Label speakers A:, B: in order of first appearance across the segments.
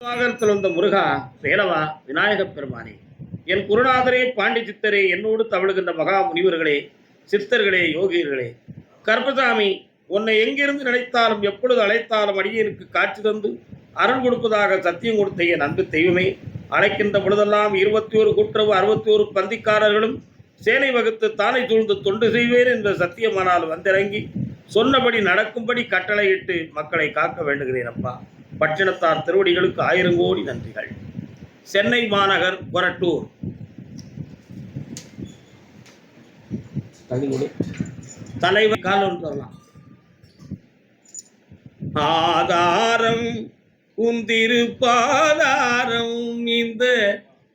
A: வாகனத்தில் வந்த முருகா வேலவா விநாயகப் பெருமானே. என் குருநாதரே பாண்டி சித்தரே என்னோடு தவழுகின்ற மகா முனிவர்களே சித்தர்களே யோகியர்களே. கர்ப்பசாமி உன்னை எங்கிருந்து நினைத்தாலும் எப்பொழுது அழைத்தாலும் அடியனுக்கு காட்சி தந்து அருள் கொடுப்பதாக சத்தியம் கொடுத்த என் அன்பு தெய்வமே. அழைக்கின்ற பொழுதெல்லாம் இருபத்தி ஒரு கூட்டுறவு அறுபத்தி ஒரு பந்திக்காரர்களும் சேனை வகுத்து தானே சூழ்ந்து தொண்டு செய்வேன் என்ற சத்தியமானால் வந்திறங்கி சொன்னபடி நடக்கும்படி கட்டளையிட்டு மக்களை காக்க வேண்டுகிறேன் அப்பா. பட்டினத்தார் திருவடிகளுக்கு ஆயிரம் கோடி நன்றிகள். சென்னை மாநகர் கொரட்டூர் தலைவர் கால் ஒன்று சொல்லலாம் ஆதாரம் உந்திருப்பாதாரம் இந்த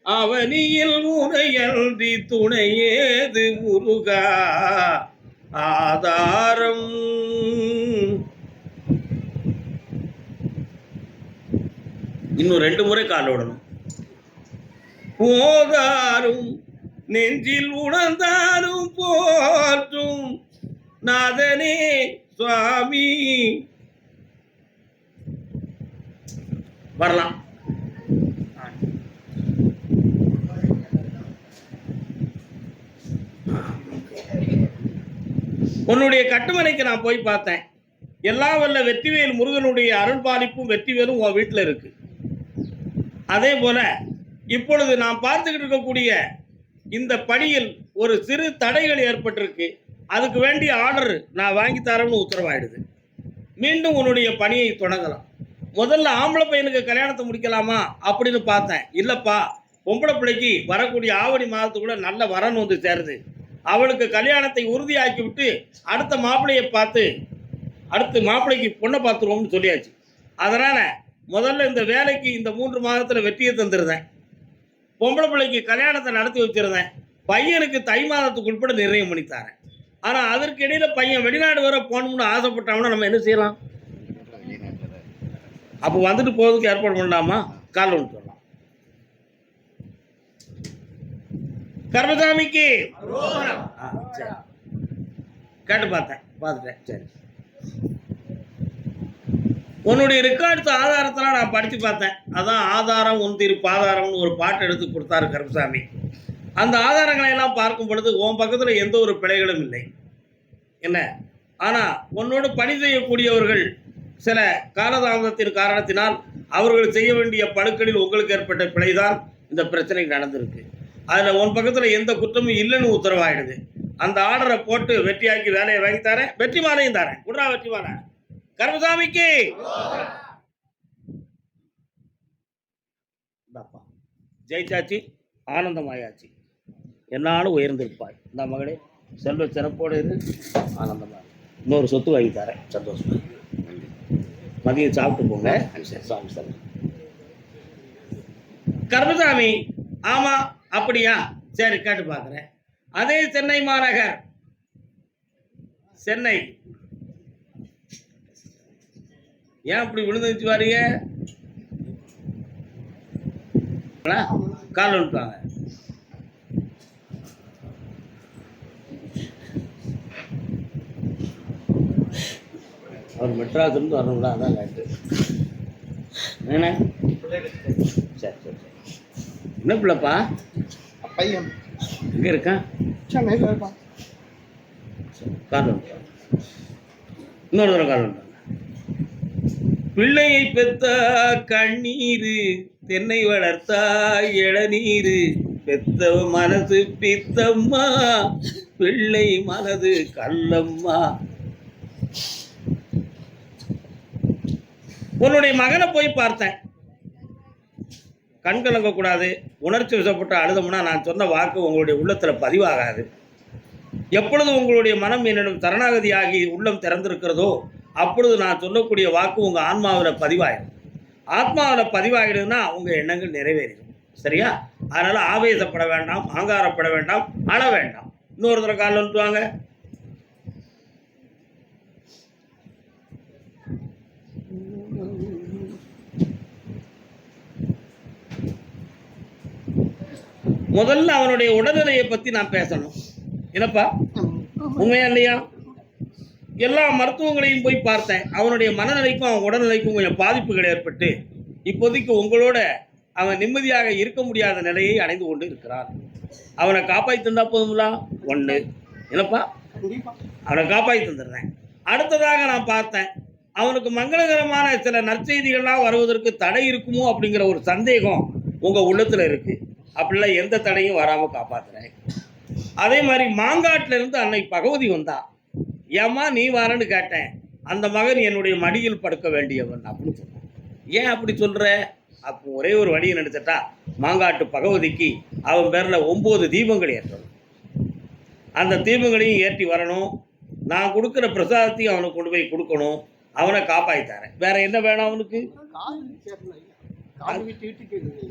A: அவனியில் உனையன்றி துணையேது முருகா. ஆதாரம் இன்னும் ரெண்டு முறை கால் விடணும் போதாரும் நெஞ்சில் உணர்ந்தாலும் போற்றும் நாதனே சுவாமி. வரலாம். உன்னுடைய கட்டுமனைக்கு நான் போய் பார்த்தேன். எல்லா வல்ல வெற்றிவேல் முருகனுடைய அருள்பாலிப்பும் வெற்றிவேலும் உன் வீட்டில் இருக்கு. அதே போல இப்பொழுது நாம் பார்த்துக்கிட்டு இருக்கக்கூடிய இந்த பணியில் ஒரு சிறு தடைகள் ஏற்பட்டிருக்கு. அதுக்கு வேண்டிய ஆர்டர் நான் வாங்கி தரேன்னு உத்தரவாயிடுது. மீண்டும் உன்னுடைய பணியை தொடங்கலாம். முதல்ல ஆம்பளை பையனுக்கு கல்யாணத்தை முடிக்கலாமா அப்படின்னு பார்த்தேன். இல்லைப்பா பொம்பளை பிள்ளைக்கு வரக்கூடிய ஆவணி மாதத்துக்குள்ள நல்ல வரன் வந்து சேருது. அவளுக்கு கல்யாணத்தை உறுதியாக்கி விட்டு அடுத்த மாப்பிள்ளையை பார்த்து அடுத்து மாப்பிள்ளைக்கு பொண்ணை பார்த்துருவோம்னு சொல்லியாச்சு. அதனால் முதல்ல இந்த வேலைக்கு இந்த மூன்று மாதத்தில் வெற்றியை தந்துருந்தேன். பொம்பளை பிள்ளைக்கு கல்யாணத்தை நடத்தி வச்சிருந்தேன். பையனுக்கு தை மாதத்துக்கு உட்பட நிர்ணயம் பண்ணி தரேன். ஆனால் அதற்கு இடையில பையன் வெளிநாடு வர போகணும்னு ஆசைப்பட்டாங்கன்னா நம்ம என்ன செய்யலாம்? அப்போ வந்துட்டு போகிறதுக்கு ஏற்பாடு பண்ணலாமா? கால் ஒன்று சொல்லலாம். கர்மசாமிக்கு. கேட்டு பார்த்தேன். பார்த்துட்டேன். சரி. உன்னுடைய ரெக்கார்ட்ஸ் ஆதாரத்தெல்லாம் நான் படித்து பார்த்தேன். அதான் ஆதாரம் உன் பாதாரம்னு ஒரு பாட்டு எடுத்து கொடுத்தாரு கருப்பசாமி. அந்த ஆதாரங்களை எல்லாம் பார்க்கும் பொழுது உன் பக்கத்தில் எந்த ஒரு பிழைகளும் இல்லை. என்ன? ஆனால் உன்னோடு பணி செய்யக்கூடியவர்கள் சில காலதாமதத்தின் காரணத்தினால் அவர்கள் செய்ய வேண்டிய பழுக்களில் உங்களுக்கு ஏற்பட்ட பிழைதான் இந்த பிரச்சனை நடந்திருக்கு. அதில் உன் பக்கத்தில் எந்த குற்றமும் இல்லைன்னு உத்தரவாயிடுது. அந்த ஆர்டரை போட்டு வெற்றியாக்கி வேலையை வாங்கி தரேன். வெற்றி மாலையும் தரேன். குட்ரா வெற்றி மாலை. கர்மசாமிக்கு ஜெயிச்சாச்சு ஆனந்தமாயாச்சு. என்னாலும் உயர்ந்திருப்பாய். இந்த மகளே செல்வ சிறப்போடு இரு ஆனந்தமா இன்னொரு சொத்து வாங்கி தரேன். சந்தோஷமா. மதியம் சாப்பிட்டு போங்க. சாமி சார் கர்மசாமி ஆமா அப்படியா? சரி கேட்டு பார்க்குறேன். அதே சென்னை மாநகர். சென்னை. ஏன் இப்படி விழுந்துச்சு வாரீங்க? கால் விட்டுவாங்க அவர் மெட்ராஸ் இருந்து வரணும்ல அதான் கேட்டு என்ன சரி சரி சரி. என்ன பிள்ளைப்பா?
B: பையன்.
A: எங்கே இருக்கான்?
B: சென்னையில்
A: கால் விட்டுவாங்க இன்னொரு தடவை கால் பிள்ளையை பெத்தா கண்ணீரு தென்னை வளர்த்தா இளநீரு பெத்த மனது பித்தம்மா பிள்ளை மனது கல்லம்மா உன்னுடைய மகனை போய் பார்த்தேன். கண் கலங்கக்கூடாது உணர்ச்சி வசப்பட்டு அழுதமுன்னா நான் சொன்ன வாக்கு உங்களுடைய உள்ளத்தில் பதிவாகாது. எப்பொழுது உங்களுடைய மனம் என்னிடம் சரணாகதியாகி உள்ளம் திறந்திருக்கிறதோ அப்பொழுது நான் சொல்லக்கூடிய வாக்கு உங்கள் ஆன்மாவில் பதிவாயிடும் ஆத்மாவில் பதிவாகிடுதுன்னா உங்கள் எண்ணங்கள் நிறைவேறிடும். சரியா? அதனால் ஆவேசப்பட வேண்டாம் ஆங்காரப்பட வேண்டாம் அழ வேண்டாம். இன்னொரு தடவை வந்துட்டுவாங்க முதல்ல அவனுடைய உடல்நிலையை பற்றி நான் பேசணும். என்னப்பா? உண்மையா இல்லையா? எல்லா மருத்துவங்களையும் போய் பார்த்தேன். அவனுடைய மனநிலைக்கும் அவன் உடல்நிலைக்கும் கொஞ்சம் பாதிப்புகள் ஏற்பட்டு இப்போதைக்கு உங்களோட அவன் நிம்மதியாக இருக்க முடியாத நிலையை அடைந்து கொண்டு இருக்கிறான். அவனை காப்பாற்றி தந்தா போதுங்களா ஒன்று என்னப்பா? அவனை காப்பாற்றி தந்துடுறேன். அடுத்ததாக நான் பார்த்தேன் அவனுக்கு மங்களகரமான சில நற்செய்திகள்லாம் வருவதற்கு தடை இருக்குமோ அப்படிங்கிற ஒரு சந்தேகம் உங்கள் உள்ளத்தில் இருக்குது அப்படிலாம் எந்த தடையும் வராமல் காப்பாற்றுறேன் அதே மாதிரி மாங்காட்டிலிருந்து அன்னை பகவதி வந்தா. ஏம்மா நீ வரேன்னு கேட்டேன். அந்த மகன் என்னுடைய மடியில் படுக்க வேண்டியவன் அப்படின்னு சொன்னான். ஏன் அப்படி சொல்கிற அப்போ ஒரே ஒரு வழியை நினச்சிட்டா மாங்காட்டு பகவதிக்கு அவன் பேரில் ஒம்பது தீபங்கள் ஏற்றணும். அந்த தீபங்களையும் ஏற்றி வரணும். நான் கொடுக்குற பிரசாதத்தையும் அவனுக்கு கொண்டு போய் கொடுக்கணும். அவனை காப்பாற்றித்தாரேன் வேற என்ன வேணும் அவனுக்கு?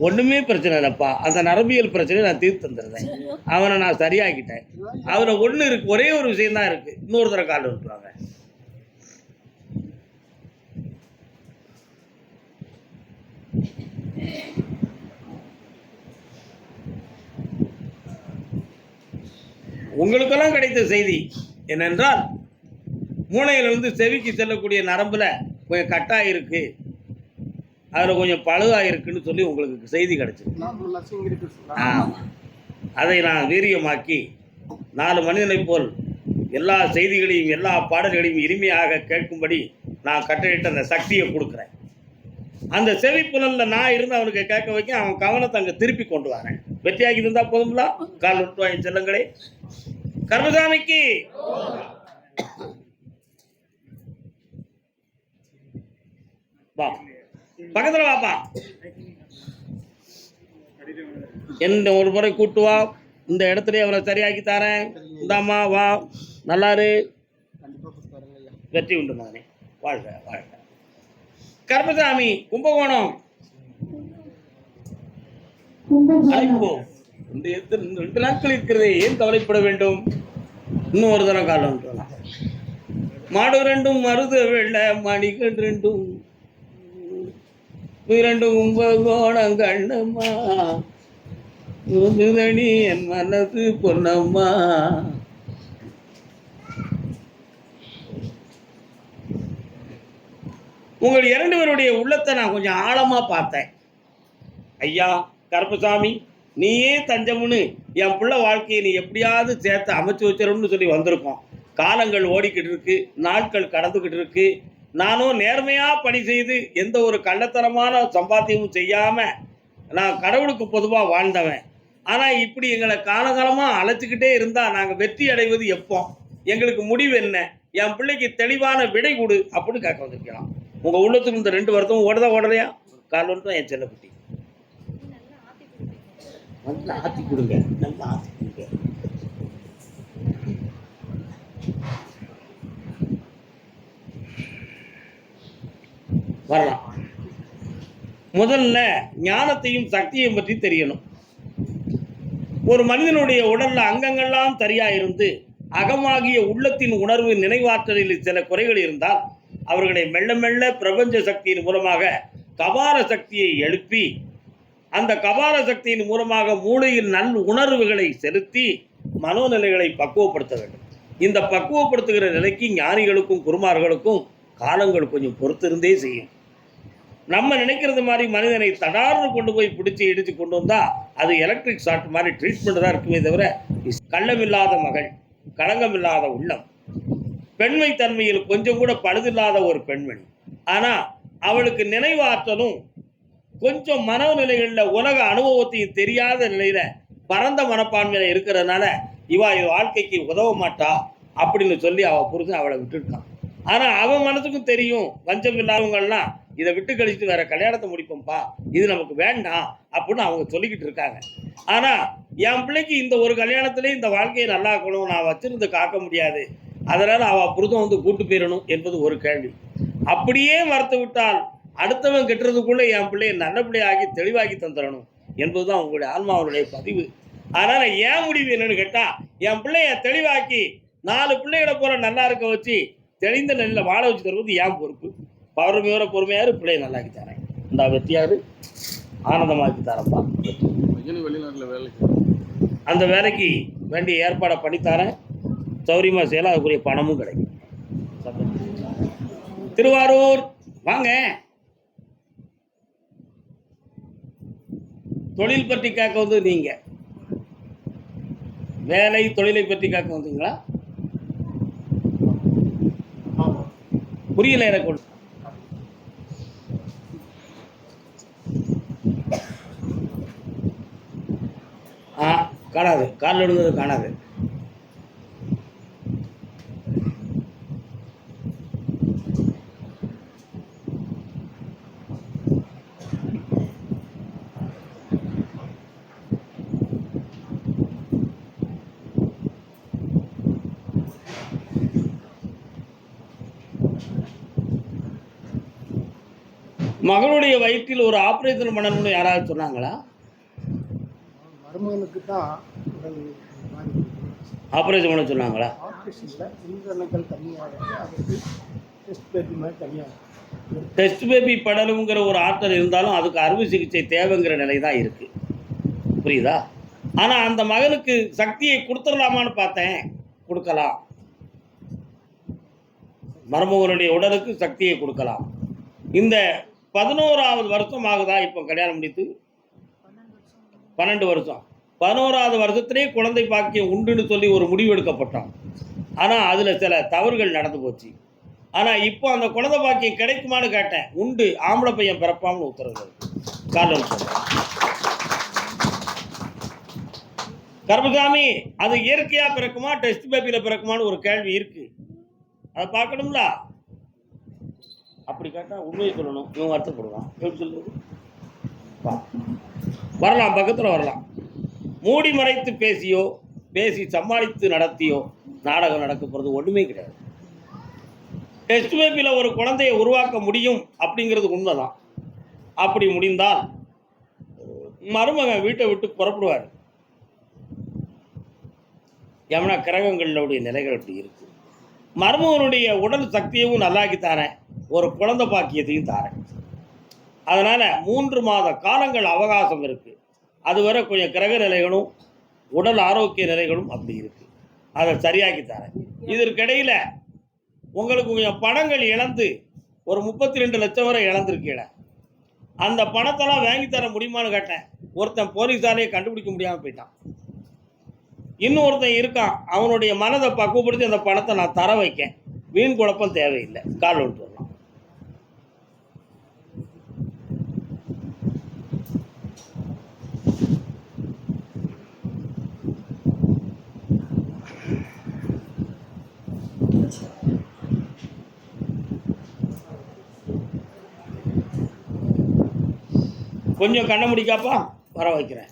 A: ஒண்ணுமே பிரச்சனை இல்லைப்பா. அந்த நரம்பியல் பிரச்சனையை நான் தீர்த்து தந்துடுறேன். அவனை நான் சரியாக்கிட்டேன். அவனை ஒண்ணு இருக்கு ஒரே ஒரு விஷயம் தான் இருக்கு. இன்னொரு தடவை கால் விட்டுருவாங்க உங்களுக்கெல்லாம் கிடைத்த செய்தி என்னென்றால் மூளையிலிருந்து செவிக்கு செல்லக்கூடிய நரம்புல கொஞ்சம் கட்டாக இருக்கு. அதில் கொஞ்சம் பழுதாயிருக்குன்னு சொல்லி உங்களுக்கு செய்தி
B: கிடச்சிது.
A: ஆ. அதை நான் வீரியமாக்கி நாலு மனிதனைப் போல் எல்லா செய்திகளையும் எல்லா பாடல்களையும் இனிமையாக கேட்கும்படி நான் கட்டளையிட்ட அந்த சக்தியை கொடுக்குறேன். அந்த செவிப்புலனில் நான் இருந்து அவனுக்கு கேட்க வைக்க அவன் கவனத்தை அங்கே திருப்பி கொண்டு வரேன். வெற்றியாகி இருந்தால் போதும்ல? கால் விட்டு வாங்கி கர்மசாமிக்கு! வா. பக்கத்துல வாப்பா. என்ன ஒரு முறை கூட்டு வா. இந்த இடத்துல அவனை சரியாக்கி தரேன். இந்தாம்மா வா. நல்லாரு. வெற்றி உண்டு மகனே. வாழ்க வாழ்க. கருப்பசாமி கும்பகோணம். அழைப்போ. இந்த ரெண்டு நாட்கள் இருக்கிறதே. ஏன் கவலைப்பட வேண்டும்? இன்னும் ஒரு தரம் காலம் மாடு ரெண்டும் மருத வெள்ள மணிகள் ரெண்டும். இரண்டும் கும்பகோணம் கண்ணம்மா முதுதணி என் மனசு பொன்னம்மா. உங்கள் இரண்டு பேருடைய உள்ளத்தை நான் கொஞ்சம் ஆழமா பார்த்தேன். ஐயா கருப்பசாமி நீயே தஞ்சம்னு என் பிள்ளை வாழ்க்கையை நீ எப்படியாவது சேர்த்து அமைச்சு வச்சிடணும்னு சொல்லி வந்திருக்கோம். காலங்கள் ஓடிக்கிட்டு இருக்கு நாட்கள் கடந்துக்கிட்டு இருக்கு. நானும் நேர்மையாக பணி செய்து எந்த ஒரு கள்ளத்தனமான சம்பாத்தியமும் செய்யாமல் நான் கடவுளுக்கு பொதுவாக வாழ்ந்தவன். ஆனால் இப்படி எங்களை காலகாலமாக அழைச்சிக்கிட்டே இருந்தால் நாங்கள் வெற்றி அடைவது எப்போ? எங்களுக்கு முடிவு என்ன? என் பிள்ளைக்கு தெளிவான விடை கொடு அப்படின்னு கேட்க வந்திருக்கலாம் உங்கள் உள்ளத்துக்கு இந்த ரெண்டு வருத்தமும் ஓடுதா ஓடலையா? கால் என் என் செல்லக்குட்டி நல்லா ஆத்தி கொடுங்க. நல்லா ஆத்தி கொடுங்க. வரலாம். முதல்ல ஞானத்தையும் சக்தியையும் பற்றி தெரியணும். ஒரு மனிதனுடைய உடல்ல அங்கங்கள்லாம் சரியா இருந்து அகமாகிய உள்ளத்தின் உணர்வு நினைவாற்றலில் சில குறைகள் இருந்தால் அவர்களை மெல்ல மெல்ல பிரபஞ்ச சக்தியின் மூலமாக கபார சக்தியை எழுப்பி அந்த கபால சக்தியின் மூலமாக மூளையில் நல் உணர்வுகளை செலுத்தி மனோநிலைகளை பக்குவப்படுத்த வேண்டும். இந்த பக்குவப்படுத்துகிற நிலைக்கு ஞானிகளுக்கும் குருமார்களுக்கும் காலங்கள் கொஞ்சம் பொறுத்திருந்தே செய்யும். நம்ம நினைக்கிறது மாதிரி மனிதனை தடார்னு கொண்டு போய் பிடிச்சி இடிச்சு கொண்டு வந்தால் அது எலக்ட்ரிக் ஷாட் மாதிரி ட்ரீட்மெண்ட் தான் இருக்குமே தவிர கள்ளமில்லாத மகள் களங்கமில்லாத உள்ளம். பெண்மை தன்மையில் கொஞ்சம் கூட பழுதில்லாத ஒரு பெண்மணி. ஆனால் அவளுக்கு நினைவாற்றலும் கொஞ்சம் மனநிலைகளில் உலக அனுபவத்தையும் தெரியாத நிலையில் பரந்த மனப்பான்மையில் இருக்கிறதுனால இவா இவன் வாழ்க்கைக்கு உதவ மாட்டா அப்படின்னு சொல்லி அவள் புரிஞ்சு அவளை விட்டுருக்கான் ஆனால் அவன் மனசுக்கும் தெரியும் வஞ்சம் இல்லாதவங்கள்லாம் இதை விட்டு கழிச்சுட்டு வேற கல்யாணத்தை முடிப்போம்ப்பா. இது நமக்கு வேண்டாம் அப்படின்னு அவங்க சொல்லிக்கிட்டு இருக்காங்க. ஆனா என் பிள்ளைக்கு இந்த ஒரு கல்யாணத்துலேயும் இந்த வாழ்க்கையை நல்லா இருக்கணும் நான் வச்சிருந்து காக்க முடியாது. அதனால அவ புருதம் வந்து கூட்டு போயிடணும் என்பது ஒரு கேள்வி. அப்படியே மறுத்து விட்டால் அடுத்தவன் கெட்டுறதுக்குள்ளே என் பிள்ளையை நல்ல பிள்ளையாகி தெளிவாக்கி தந்துடணும் என்பதுதான் உங்களுடைய ஆன்மாவனுடைய பதிவு. அதனால் ஏன் முடிவு என்னன்னு கேட்டால் என் பிள்ளைய தெளிவாக்கி நாலு பிள்ளைகளை போல நல்லா இருக்க வச்சு தெளிந்த நெல்லில் வாழ வச்சு தருவது ஏன் பொறுப்பு. பௌர்மையோட பொறுமையாரு பிள்ளையை நல்லாக்கி தரேன். இந்த வெற்றியாரு ஆனந்தமாக்கி தரப்பா
C: வெளிநாட்டில் வேலைக்கு
A: அந்த வேலைக்கு வேண்டிய ஏற்பாடை பண்ணித்தரேன் சௌரியமாக செய்யலாம் அதுக்குரிய பணமும் கிடைக்கும். திருவாரூர் வாங்க. தொழில் பற்றி கேட்க வந்து நீங்க. வேலை தொழிலை பற்றி கேட்க வந்தீங்களா? புரியல எனக்கு ஆ காணாது. காலில் விழுந்தது காணாது. மகளுடைய வயிற்றில் ஒரு ஆப்ரேஷன் பண்ணணும்னு யாராவது சொன்னாங்களா?
B: மருமகனுக்கு தான் உடல்
A: ஆபரேஷன் பண்ண சொன்னாங்களா?
B: ஆப்ரேஷனில் கம்மியாக இருக்குது அதுக்கு டெஸ்ட் பேபி மாதிரி தனியாக
A: டெஸ்ட் பேபி படலுங்கிற ஒரு ஆற்றல் இருந்தாலும் அதுக்கு அறுவை சிகிச்சை தேவைங்கிற நிலை தான் இருக்கு. புரியுதா? ஆனால் அந்த மகனுக்கு சக்தியை கொடுத்துடலாமான்னு பார்த்தேன். கொடுக்கலாம். மருமகனுடைய உடலுக்கு சக்தியை கொடுக்கலாம். இந்த பதினோராவது வருஷம் ஆகுதா? இப்போ கல்யாணம் முடித்து பன்னெண்டு வருஷம். பதினோராவது வருஷத்துலேயே குழந்தை பாக்கியம் உண்டுன்னு சொல்லி ஒரு முடிவு எடுக்கப்பட்டோம் ஆனால் அதில் சில தவறுகள் நடந்து போச்சு. ஆனால் இப்போ அந்த குழந்தை பாக்கியம் கிடைக்குமான்னு கேட்டேன். உண்டு ஆம்பளை பையன் பிறப்பாம்னு உத்தரவு காரணம் கர்மசாமி அது இயற்கையாக பிறக்குமா டெஸ்ட் பேபியில் பிறக்குமான்னு ஒரு கேள்வி இருக்கு. அதை பார்க்கணும்ல? அப்படி கேட்டால் உண்மையை சொல்லணும். இவன் வருத்தப்படுவான் எப்படி சொல்லுவது வரலாம் பக்கத்தில் வரலாம். மூடி மறைத்து பேசியோ பேசி சமாளித்து நடத்தியோ நாடகம் நடக்க போகிறது ஒன்றுமே கிடையாது. டெஸ்ட் பேபியில் ஒரு குழந்தையை உருவாக்க முடியும் அப்படிங்கிறது உண்மைதான். அப்படி முடிந்தால் மருமகன் வீட்டை விட்டு புறப்படுவார். யமுனா கிரகங்களுடைய நிலைகள் அப்படி இருக்கு. மருமகனுடைய உடல் சக்தியவும் நல்லாக்கி தாரேன். ஒரு குழந்தை பாக்கியத்தையும் தாரேன். அதனால் மூன்று மாத காலங்கள் அவகாசம் இருக்குது அதுவரை கொஞ்சம் கிரக நிலைகளும் உடல் ஆரோக்கிய நிலைகளும் அப்படி இருக்குது அதை சரியாக்கி தரேன். இதற்கிடையில் உங்களுக்கு கொஞ்சம் பணங்கள் இழந்து ஒரு முப்பத்தி ரெண்டு லட்சம் வரை இழந்திருக்கீட அந்த பணத்தெல்லாம் வாங்கி தர முடியுமான்னு கேட்டேன். ஒருத்தன் போலீஸாலேயே கண்டுபிடிக்க முடியாமல் போயிட்டான். இன்னொருத்தன் இருக்கான். அவனுடைய மனதை பக்குவப்படுத்தி அந்த பணத்தை நான் தர வைக்கேன். வீண் குழப்பம் தேவையில்லை. கால் ஒன்று வரலாம் கொஞ்சம் கண்ண முடிக்காப்பா? வர வைக்கிறேன்.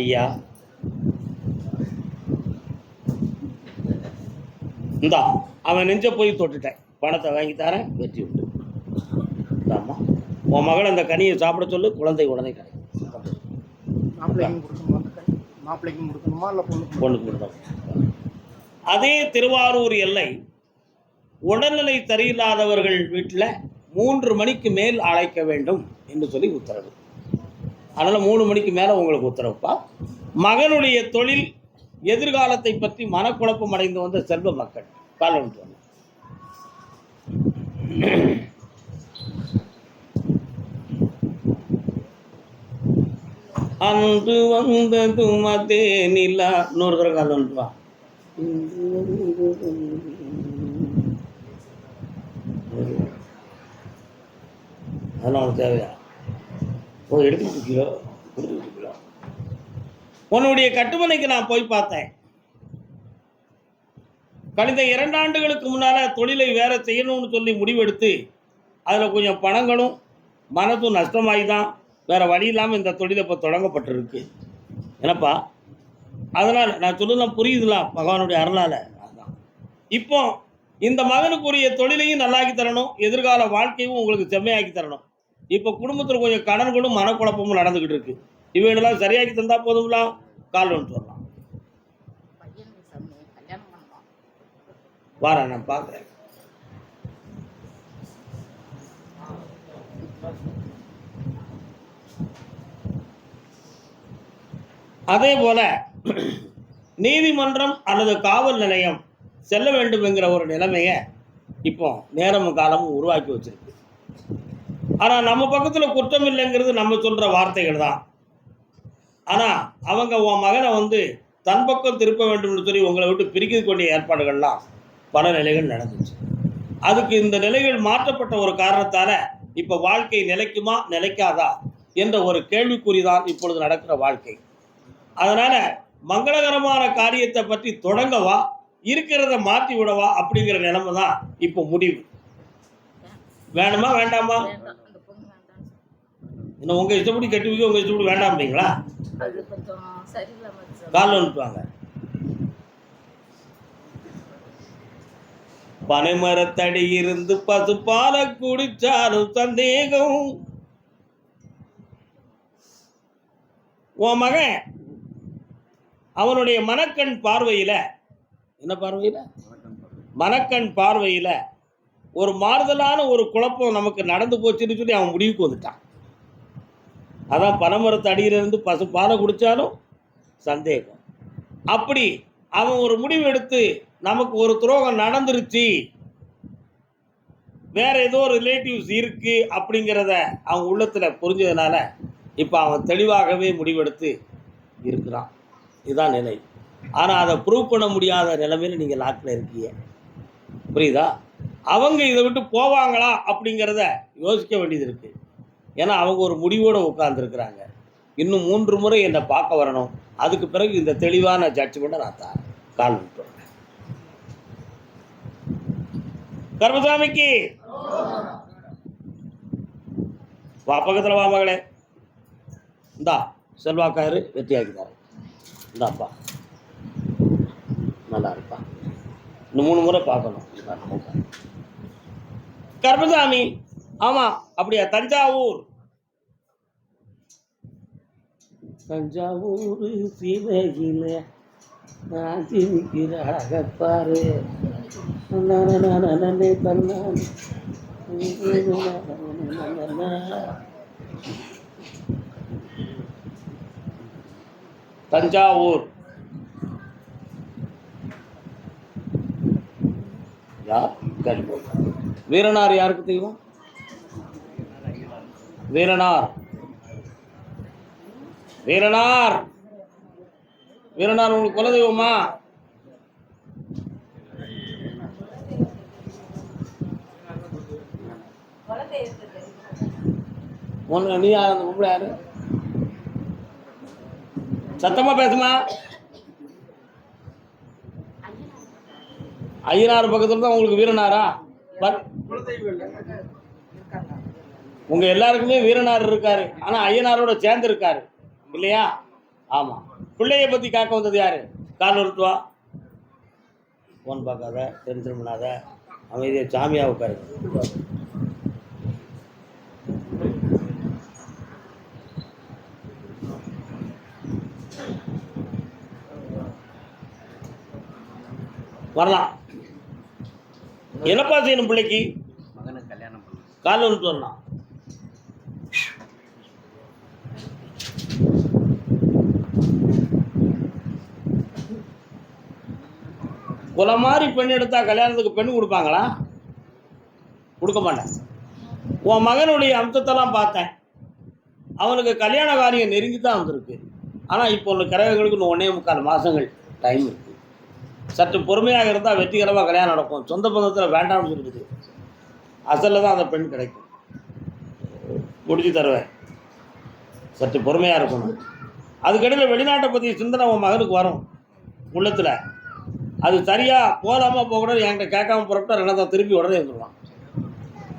A: ஐயா. இந்தா அவன் நெஞ்ச போய் தொட்டுட்டேன். பணத்தை வாங்கி தரேன் வெற்றி உண்டு இந்தாம்மா உன் மகள் அந்த கனியை சாப்பிட சொல்லு குழந்தை உடனே கிடைக்கும்.
B: மாப்பிள்ளைக்கும் கொடுக்கணுமா கொடுக்கணுமா இல்லை பொண்ணுக்கு
A: பொண்ணுக்கு கொடுத்தோம் அதே திருவாரூர் எல்லை உடல்நிலை சரியில்லாதவர்கள் வீட்டில் மூன்று மணிக்கு மேல் அழைக்க வேண்டும் என்று சொல்லி உத்தரவு. அதனால் மூணு மணிக்கு மேலே உங்களுக்கு உத்தரவுப்பா. மகனுடைய தொழில் எதிர்காலத்தை பற்றி மனக்குழப்பம் அடைந்து வந்த செல்வ மக்கள். காலம் அன்று வந்தது மதே நிலா இன்னொரு தடவை காலம் வா. அதெல்லாம் உனக்கு தேவையா? ஓ எடுத்துக்கிட்டு கிலோ கொடுத்துக்கிட்டு கிலோ உன்னுடைய கட்டுமனைக்கு நான் போய் பார்த்தேன். கடந்த இரண்டு ஆண்டுகளுக்கு முன்னால் தொழிலை வேற செய்யணும்னு சொல்லி முடிவெடுத்து அதில் கொஞ்சம் பணங்களும் மனதும் நஷ்டமாகி தான் வேறு வழி இல்லாமல் இந்த தொழில் இப்போ தொடங்கப்பட்டிருக்கு. என்னப்பா? அதனால் நான் சொல்லலாம் புரியுதுலாம் பகவானுடைய அருளால். அதான். இப்போ இந்த மகனுக்குரிய தொழிலையும் நல்லாக்கி தரணும் எதிர்கால வாழ்க்கையும் உங்களுக்கு செம்மையாக்கி தரணும். இப்போ குடும்பத்தில் கொஞ்சம் கடன்களும் மனக்குழப்பமும் நடந்துக்கிட்டு இருக்கு. இவைகளெல்லாம் சரியாக்கி தந்தா போதுங்களா கால் வந்துட்டு வரலாம்.
D: வார
A: வாரேன் நான் பார்க்குறேன் அதே போல நீதிமன்றம் அல்லது காவல் நிலையம் செல்ல வேண்டும் என்கிற ஒரு நிலைமையை இப்போ நேரமும் காலமும் உருவாக்கி வச்சிருக்கு. ஆனால் நம்ம பக்கத்தில் குற்றம் இல்லைங்கிறது நம்ம சொல்கிற வார்த்தைகள் தான் ஆனால் அவங்க உன் மகனை வந்து தன் பக்கம் திருப்ப வேண்டும்னு சொல்லி உங்களை விட்டு பிரிக்கக்கூடிய ஏற்பாடுகள்லாம் பல நிலைகள் நடந்துச்சு. அதுக்கு இந்த நிலைகள் மாற்றப்பட்ட ஒரு காரணத்தால இப்போ வாழ்க்கை நிலைக்குமா நிலைக்காதா என்ற ஒரு கேள்விக்குறி தான் இப்பொழுது நடக்கிற வாழ்க்கை. அதனால மங்களகரமான காரியத்தை பற்றி தொடங்கவா இருக்கிறத மாற்றி விடவா அப்படிங்கிற நிலைமை தான் இப்போ முடிவு. வேணுமா வேண்டாமா
D: வேண்டாம் அந்த பொண்ணு வேண்டாம்
A: இன்னும் உங்க இஷ்டப்படி கட்டி வைக்க உங்க இஷ்டப்படி வேண்டாம் அப்படிங்களா? காலில் அனுப்புவாங்க. பனைமரத்தடி இருந்து பசுப்பால குடிச்சாலும் சந்தேகம். உன் மகன் அவனுடைய மனக்கண் பார்வையில என்ன பார்வையில? மனக்கண் பார்வையில ஒரு மாறுதலான ஒரு குழப்பம் நமக்கு நடந்து போச்சுன்னு சொல்லி அவன் முடிவுக்கு வந்துட்டான். அதான் பனைமரத்து அடியிலிருந்து பசு பாலை குடித்தாலும் சந்தேகம். அப்படி அவன் ஒரு முடிவு எடுத்து நமக்கு ஒரு துரோகம் நடந்துருச்சு. வேற ஏதோ ஒரு ரிலேட்டிவ்ஸ் இருக்கு அப்படிங்கிறத அவன் உள்ளத்துல புரிஞ்சதுனால இப்போ அவன் தெளிவாகவே முடிவெடுத்து இருக்கிறான். இதுதான் நிலை. ஆனால் அதை ப்ரூவ் பண்ண முடியாத நிலைமையில நீங்கள் லாக்கில் இருக்கீங்க. புரியுதா? அவங்க இதை விட்டு போவாங்களா அப்படிங்கிறத யோசிக்க வேண்டியது இருக்குது ஏன்னா அவங்க ஒரு முடிவோடு உட்காந்துருக்குறாங்க இன்னும் மூன்று முறை என்னை பார்க்க வரணும். அதுக்கு பிறகு இந்த தெளிவான ஜட்ஜ்மெண்ட்டை நான் தான் கால் விட்டுறேன் கர்மசாமிக்கு! வா பக்கத்தில் வா மகளே. இந்தா செல்வாக்காரு வெற்றியாக்கிட்டாரு இந்தாப்பா. நல்லா இருப்பா. இன்னும் மூணு முறை பார்க்கணும். கர்மசாமி! ஆமாம் அப்படியா தஞ்சாவூர் தஞ்சாவூர் சிவகில நாச்சி நிற்கிற அழகப்பாரு நனனனனனே தன்னான். தஞ்சாவூர் யார் கல்வி வீரனார் யாருக்கு தெரியும் வீரனார். வீரனார். வீரனார் உங்களுக்கு குலதெய்வமா? ஒன்று நீ யார்? அந்த பொம்பளை யாரு? சத்தமா பேசுமா? ஐயனார் பக்கத்துல தான் உங்களுக்கு வீரனாரா? பட் உங்க எல்லாருக்குமே வீரனார் இருக்காரு. ஆனா ஐயனாரோட சேர்ந்து இருக்காரு. இல்லையா? ஆமா. பிள்ளைய பத்தி காக்க வந்தது யாரு? கால் உருட்டுவா. போன் பார்க்காத தெரு திரும்பினாத அமைதியா சாமியா உட்காரு. வரலாம். என்னப்பா செய்யணும் பிள்ளைக்கு?
C: மகனுக்கு கல்யாணம் பண்ணு
A: கால் உருட்டு வரலாம் குல மாதிரி பெண் எடுத்தா கல்யாணத்துக்கு பெண் கொடுப்பாங்களா? கொடுக்க மாட்டேன். உன் மகனுடைய அம்சத்தெல்லாம் பார்த்தேன். அவனுக்கு கல்யாண காரியம் நெருங்கி தான் வந்திருக்கு. ஆனால் இப்போ உள்ள கிரகங்களுக்கு இன்னும் ஒன்றே முக்கால் மாதங்கள் டைம் இருக்கு. சற்று பொறுமையாக இருந்தால் வெற்றிகரமாக கல்யாணம் நடக்கும். சொந்த பந்தத்தில் வேண்டாம்னு சொல்லிடுது அசலில் தான் அந்த பெண் கிடைக்கும். முடிச்சு தருவேன். சற்று பொறுமையாக இருக்கணும். அதுக்கடையில் வெளிநாட்டை பற்றி சிந்தனை உன் மகனுக்கு வரும். உள்ளத்தில் அது சரியாக போகலாமா போகக்கூடாது என்கிட்ட கேட்காம புறப்பட்டா ரெண்டாவது திருப்பி உடனே வந்துடுவான்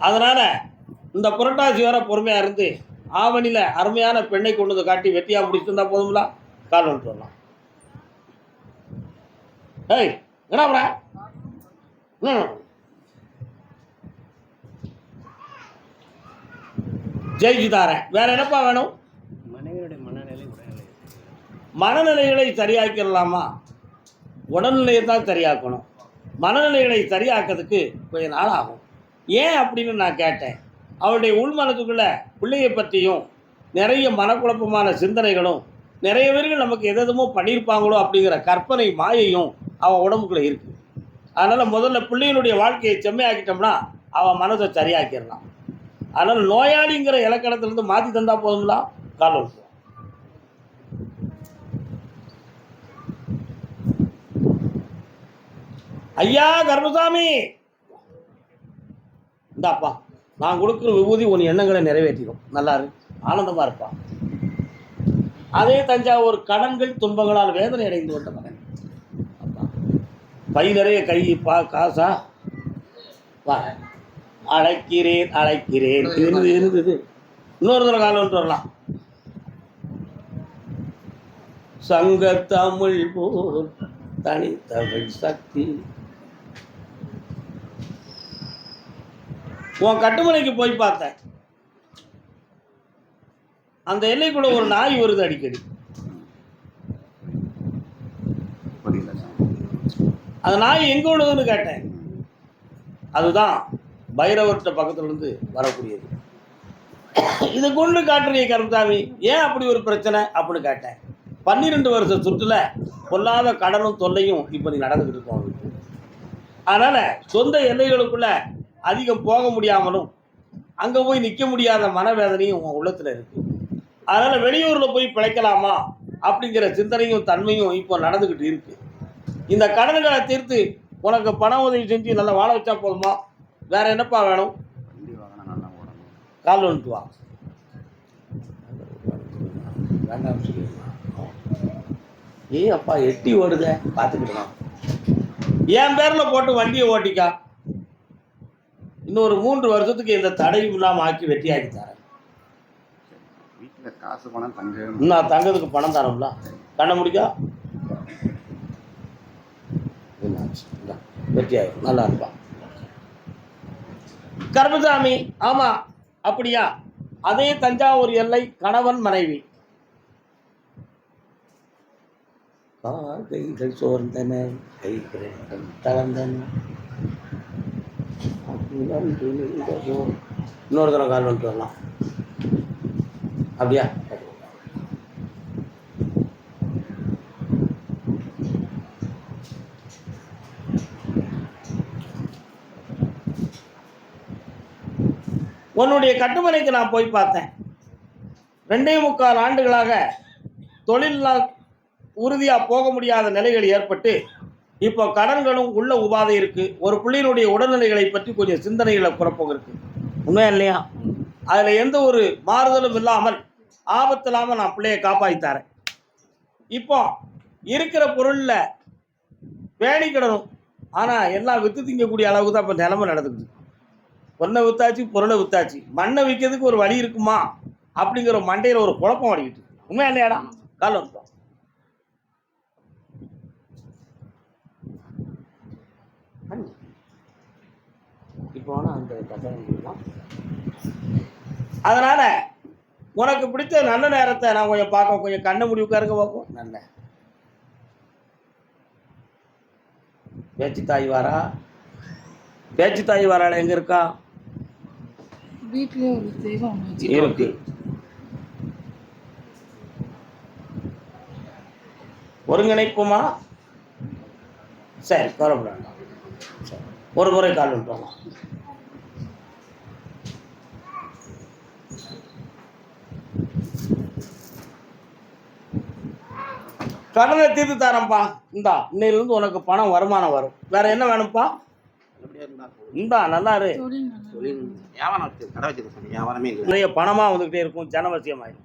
A: அதனால் இந்த புரட்டாசி வர பொறுமையாக இருந்து ஆவணியில் அருமையான பெண்ணை கொண்டு வந்து காட்டி வெட்டியாக முடிச்சுட்டு இருந்தால் போதுங்களா கால் வந்துட்டு வரலாம். ஏய் என்ன பண்ண ம் ஜெயிச்சு தாரேன் வேற என்னப்பா வேணும்?
C: மனைவியுடைய மனநிலை
A: மனநிலைகளை சரியாக்கிடலாமா? உடல்நிலையை தான் சரியாக்கணும். மனநிலைகளை சரியாக்கிறதுக்கு கொஞ்ச நாள் ஆகும். ஏன் அப்படின்னு நான் கேட்டேன். அவருடைய உள்மனத்துக்குள்ள பிள்ளையை பற்றியும் நிறைய மனக்குழப்பமான சிந்தனைகளும் நிறைய பேர்கள் நமக்கு எதெதுமோ பண்ணியிருப்பாங்களோ அப்படிங்கிற கற்பனை மாயையும் அவன் உடம்புக்குள்ளே இருக்குது அதனால் முதல்ல பிள்ளைகளுடைய வாழ்க்கையை செம்மையாக்கிட்டோம்னா அவன் மனதை சரியாக்கிடலாம். அதனால் நோயாளிங்கிற இலக்கணத்திலேருந்து மாற்றி தந்தால் போதுங்களா கால் ஐயா கர்மசாமி இந்தாப்பா நான் கொடுக்குற விபூதி உன் எண்ணங்களை நிறைவேற்றிடும். நல்லா இரு ஆனந்தமா இருப்பா. அதே தஞ்சாவூர் கடன்கள் துன்பங்களால் வேதனை அடைந்து கொண்ட மகன். பை நிறைய கை பா காசா? வா அழைக்கிறேன் அழைக்கிறேன். இருது இருது இன்னொரு தடவை காலம் வந்துட்டு வரலாம். சங்க தமிழ் போல் தனித்தமிழ் சக்தி உன் கட்டுமனைக்கு போய் பார்த்தேன். அந்த எல்லைக்குள்ள ஒரு நாய் வருது அடிக்கடி. அந்த நாய் எங்க உள்ளதுன்னு கேட்டேன். அதுதான் பைரவர்கிட்ட பக்கத்துல இருந்து வரக்கூடியது. இதை கொண்டு காட்டுறீங்க கருமசாமி ஏன் அப்படி ஒரு பிரச்சனை அப்படின்னு கேட்டேன். பன்னிரெண்டு வருஷ சுற்றுல பொல்லாத கடனும் தொல்லையும் இப்போ நீ நடந்துக்கிட்டு இருக்கோம். அதனால சொந்த எல்லைகளுக்குள்ள அதிகம் போக முடியாமலும் அங்கே போய் நிற்க முடியாத மனவேதனையும் உன் உள்ளத்தில் இருக்கு. அதனால வெளியூரில் போய் பிழைக்கலாமா அப்படிங்கிற சிந்தனையும் தன்மையும் இப்போ நடந்துக்கிட்டு இருக்கு. இந்த கடன்களை தீர்த்து உனக்கு பண உதவி செஞ்சு நல்லா வாழ வச்சா போதுமா? வேற என்னப்பா வேணும்? கால் வந்துட்டு வா. வேண்டாம் ஏ அப்பா எட்டி ஓடுதே? பார்த்துக்கிட்டுமா என் பேரில் போட்டு வண்டியை ஓட்டிக்கா. இன்னொரு மூன்று வருஷத்துக்கு இந்த தடையும் இல்லாமல் ஆக்கி வெட்டியாக்கி தரேன்.
C: வீட்டில் காசு பணம் தங்க
A: இன்னும் தங்கத்துக்கு பணம் தரோம்ல கண்ண முடிக்கா. வெட்டியாயிரும் நல்லா இருப்பான் கர்மசாமி ஆமா அப்படியா? அதே தஞ்சாவூர் எல்லை கணவன் மனைவி. காதைகள் சோர்ந்தன கைகள் தளர்ந்தன. இன்னொரு தடவை கால் வந்துட்டு வரலாம். அப்படியா? உன்னுடைய கட்டுமனைக்கு நான் போய் பார்த்தேன். ரெண்டே முக்கால் ஆண்டுகளாக தொழிலில் உறுதியாக போக முடியாத நிலைகள் ஏற்பட்டு இப்போ கடன்களும் உள்ள உபாதை இருக்கு. ஒரு பிள்ளையினுடைய உடல்நிலைகளை பற்றி கொஞ்சம் சிந்தனைகளை குழப்பம் இருக்கு. உண்மையா இல்லையா? அதில் எந்த ஒரு மாறுதலும் இல்லாமல் ஆபத்து இல்லாமல் நான் பிள்ளையை காப்பாற்றித்தாரேன் இப்போ இருக்கிற பொருளில் பேணிக்கிடணும் ஆனால் எல்லாம் விற்று திங்கக்கூடிய அளவுக்கு தான் இப்போ நிலமை நடந்துக்குது. பொண்ணை வித்தாச்சு பொருளை வித்தாச்சு. மண்ணை விற்கிறதுக்கு ஒரு வழி இருக்குமா? அப்படிங்கிற மண்டையில் ஒரு குழப்பம் அடிக்கிட்டு உண்மையா இல்லையாடா? கால் வேணா அந்த கட்டாயம் அதனால உனக்கு பிடிச்ச நல்ல நேரத்தை நான் கொஞ்சம் பார்க்க கொஞ்சம் கண்ணை முடி உட்காருங்க பார்ப்போம் நல்ல. பேச்சு தாய் வாரா? பேச்சு தாய் வாரால எங்க இருக்கா?
D: வீட்லயே ஒரு தெய்வம்
A: இருக்கு. ஒருங்கிணைப்புமா? சரி கவலைப்பட வேண்டாம். ஒரு முறை கால் விட்டுவாங்க கடனை தீர்த்து தரேன்ப்பா. இந்தா இன்னையிலிருந்து உனக்கு பணம் வருமானம் வரும். வேற என்ன வேணும்ப்பா? இந்தா நல்லா இரு. நிறைய பணமாக வந்துக்கிட்டே இருக்கும். ஜனவசியமாயிடும்